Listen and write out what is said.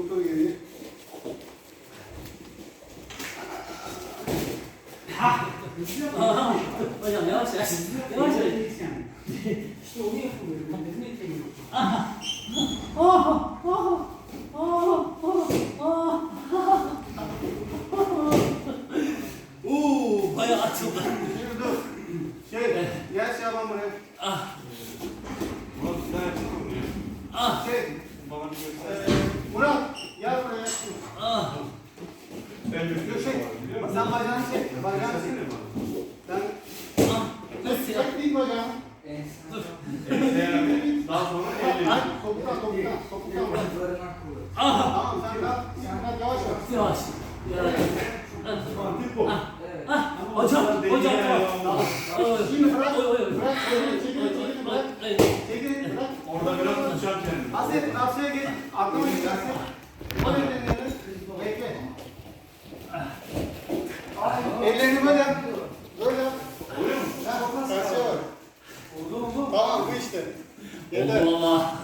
Otur geriye. Aha, Hocam yavaş yavaş. Yavaş yavaş. İşte onu yapamıyorum. Ben dedim eklemiyorum. Ah, ah, ah, ah, ah. Oo, bayağı açıldı. Şimdi dur. Şey, gel Şaban buraya. Ah, Murat sen bunu ah, Şey, eee, göster. Murat, buraya. ah. Ben Dur şey sen bacağını çek, bacağını çek. Sen, Ah, nasıl ya? çek değil bacağını. Daha sonra elini. Topuktan, topuktan, topuktan. Ah, Tamam, sen kalk, sen kalk, yavaş yavaş. yavaş. Yavaş. Tipo. Evet. Ah, hocam, hocam tamam. Şimdi bırak, bırak, çekil, çekil, bırak. Çekil, bırak. Orada biraz tutacağım kendimi. Aset, karşıya geç. Arkama git, Aset. Koy ellerini. Bekle. Ellerini böyle. Böyle. Oluyor mu? Ha, karşıya bak. Tamam, bu işte. Yeter. Allah Allah.